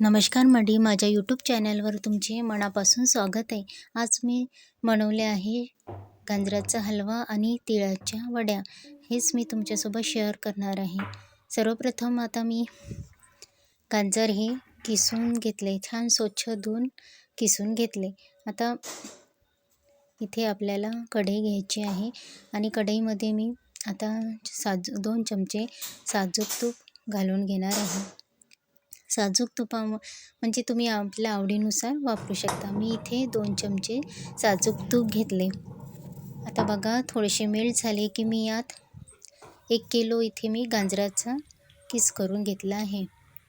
नमस्कार मंडळी माझ्या यूट्यूब चॅनलवर तुमचे मनापासून स्वागत आहे. आज मी बनवले आहे गाजराचा हलवा आणि तिळाच्या वड्या. हेच मी तुमच्यासोबत शेअर करणार आहे. सर्वप्रथम आता मी गाजर हे किसून घेतले छान स्वच्छ धुवून किसून घेतले. आता इथे आपल्याला कढई घ्यायची आहे आणि कढईमध्ये मी आता साजू दोन चमचे साजूक तूप घालून घेणार आहे. साजूक तुपा म्हणजे तुम्ही आपल्या आवडीनुसार वापरू शकता. मी इथे दोन चमचे साजूक तूप घेतले. आता बघा थोडेसे मेल्ट झाले की मी यात एक किलो इथे मी गाजराचा किस करून घेतला आहे.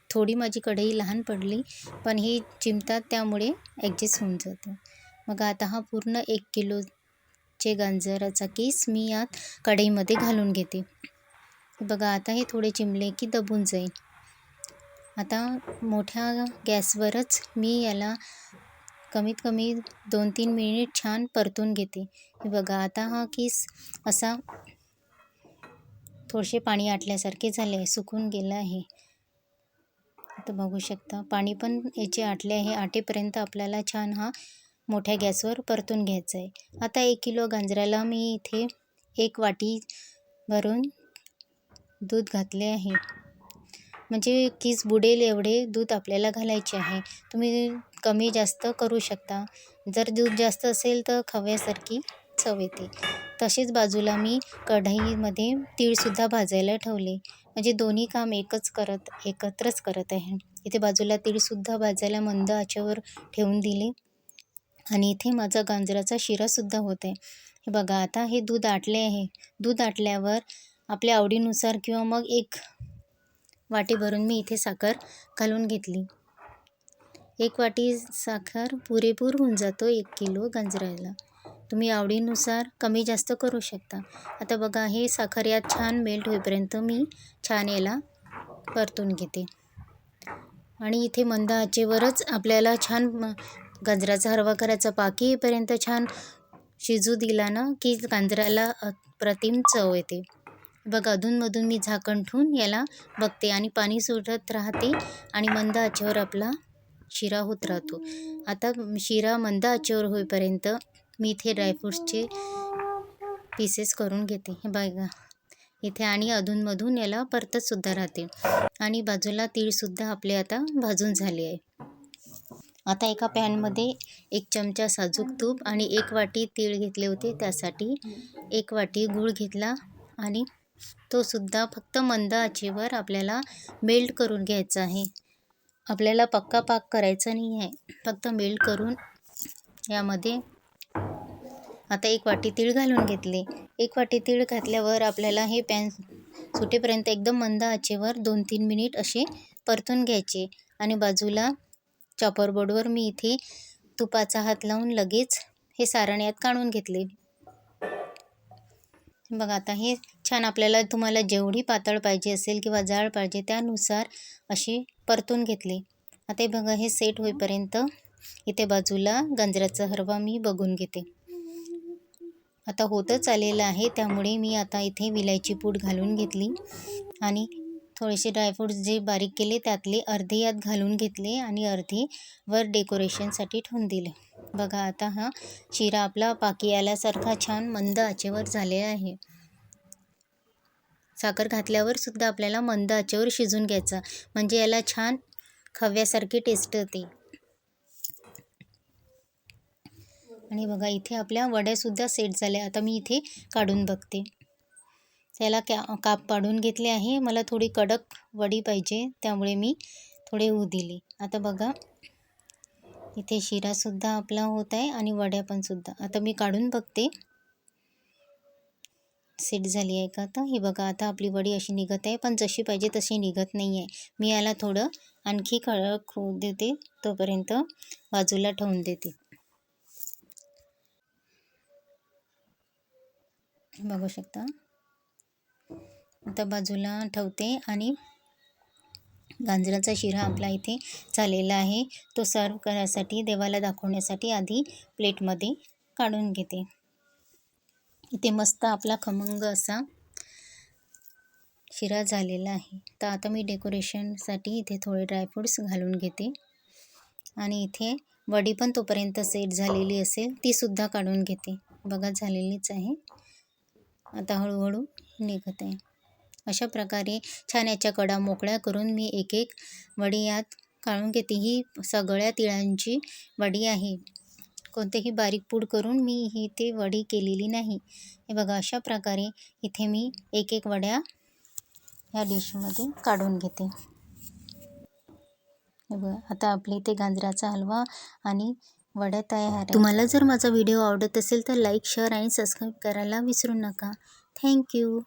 थोडी माझी कढई लहान पडली पण ही चिमतात त्यामुळे ॲडजस्ट होऊन जातं. मग आता हा पूर्ण एक किलोचे गाजराचा केस मी यात कढईमध्ये घालून घेते. बघा आता हे थोडे चिमले की दबून जाईल. आता मोठ्या गॅसवरच मी याला कमीत कमी दोन तीन मिनिट छान परतून घेते. हे बघा आता हा किस असा थोडेसे पाणी आटल्यासारखे झाले आहे सुकून गेलं आहे. आता बघू शकता पाणी पण याचे आटले आहे. आटेपर्यंत आपल्याला छान हा मोठ्या गॅसवर परतून घ्यायचा आहे. आता एक किलो गांजऱ्याला मी इथे एक वाटी भरून दूध घातले आहे. म्हणजे किस बुडेल एवढे दूध आपल्याला घालायचे आहे. तुम्ही कमी जास्त करू शकता. जर दूध जास्त असेल तर खव्यासारखी चव येते. तसेच बाजूला मी कढईमध्ये तीळसुद्धा भाजायला ठेवले. म्हणजे दोन्ही काम एकच करत एकत्रच करत आहे. इथे बाजूला तीळसुद्धा भाजायला मंद आचेवर ठेवून दिले. आणि इथे माझा गाजराचा शिरासुद्धा होत आहे. हे बघा आता हे दूध आटले आहे. दूध आटल्यावर आपल्या आवडीनुसार किंवा मग एक वाटी भरून मी इथे साखर घालून घेतली. एक वाटी साखर पुरेपूर होऊन जातो एक किलो गंजरायला तुम्ही आवडीनुसार कमी जास्त करू शकता. आता बघा हे साखर यात छान मेल्ट होईपर्यंत मी छान याला परतून घेते. आणि इथे मंद आचेवरच आपल्याला छान गाजराचा हरवा करायचा पाकी येईपर्यंत छान शिजू दिला ना की गाजराला प्रतिम चव येते. बघ अधूनमधून मी झाकण ठेवून याला बघते आणि पाणी सुटत राहते आणि मंद आचेवर आपला शिरा होत राहतो. आता शिरा मंद आचेवर होईपर्यंत मी इथे ड्रायफ्रूट्सचे पीसेस करून घेते. हे बघा इथे आणि अधूनमधून याला परततसुद्धा राहते आणि बाजूला तीळसुद्धा आपले आता भाजून झाले आहे. आता एका पॅनमध्ये एक चमचा साजूक तूप आणि एक वाटी तीळ घेतले होते. त्यासाठी एक वाटी गूळ घेतला आणि तो सुद्धा फक्त मंद आचेवर आपल्याला मेल्ट करून घ्यायचा आहे. आपल्याला पक्का पाक करायचा नाही आहे फक्त मेल्ट करून यामध्ये आता एक वाटी तीळ घालून घेतले. एक वाटी तीळ घातल्यावर आपल्याला हे पॅन सुटेपर्यंत एकदम मंद आचेवर दोन तीन मिनिट असे परतून घ्यायचे. आणि बाजूला चॉपर बोर्डवर मी इथे तुपाचा हात लावून लगेच हे सारण यात काढून घेतले. बघा आता हे छान आपल्याला तुम्हाला जेवढी पातळ पाहिजे असेल किंवा जाळ पाहिजे त्यानुसार अशी परतून घेतले. आता बघा हे सेट होईपर्यंत इथे बाजूला गाजराचा हरवा मी बघून घेते. आता होतच आलेलं आहे त्यामुळे मी आता इथे विलायची पूड घालून घेतली आणि थोडेसे ड्रायफ्रूट्स जे बारीक केले त्यातले अर्धे यात घालून घेतले आणि अर्धे वर डेकोरेशनसाठी ठेवून दिले. बघा आता हा शिरा आपला पाकी आल्यासारखा छान मंद आचेवर झाले आहे. साखर घातल्यावर सुद्धा आपल्याला मंद आचेवर शिजून घ्यायचा. म्हणजे याला छान खव्यासारखी टेस्ट येते. आणि बघा इथे आपल्या वड्यासुद्धा सेट झाल्या. आता मी इथे काढून बघते. त्याला कॅ काप पाडून घेतले आहे. मला थोडी कडक वडी पाहिजे. त्यामुळे मी थोडे होऊ दिले. आता बघा इथे शिरासुद्धा आपला होत आहे आणि वड्या पण सुद्धा. आता मी काढून बघते. सेट झाली आहे का? तर हे बघा आता आपली वडी अशी निघत आहे पण जशी पाहिजे तशी निघत नाही आहे. मी याला थोडं आणखी कडक होऊ देते तोपर्यंत बाजूला ठेवून देते. बघू शकता? आता बाजूला ठेवते आणि गांजराचा शिरा आपला इथे झालेला आहे. तो सर्व करायसाठी देवाला दाखवण्यासाठी आधी प्लेटमध्ये काढून घेते. इथे मस्त आपला खमंग असा शिरा झालेला आहे. तर आता मी डेकोरेशनसाठी इथे थोडे ड्रायफ्रूट्स घालून घेते. आणि इथे वडी पण तोपर्यंत सेट झालेली असेल तीसुद्धा काढून घेते. बघा झालेलीच आहे. आता हळूहळू निघत. आहे अशा प्रकारे छान याच्या कडा मोकळ्या करून मी एक एक वडी यात काढून घेते. ही सगळ्या तिळांची वडी आहे. कोणतेही बारीक पूड करून मी ही ते वडी केलेली नाही. हे बघा अशा प्रकारे इथे मी एक एक वड्या ह्या डिशमध्ये काढून घेते. हे बघा आता आपल्या इथे गाजराचा हलवा आणि वड्या तयार आहे. तुम्हाला जर माझा व्हिडिओ आवडत असेल तर लाईक शेअर आणि सबस्क्राईब करायला विसरू नका. थँक्यू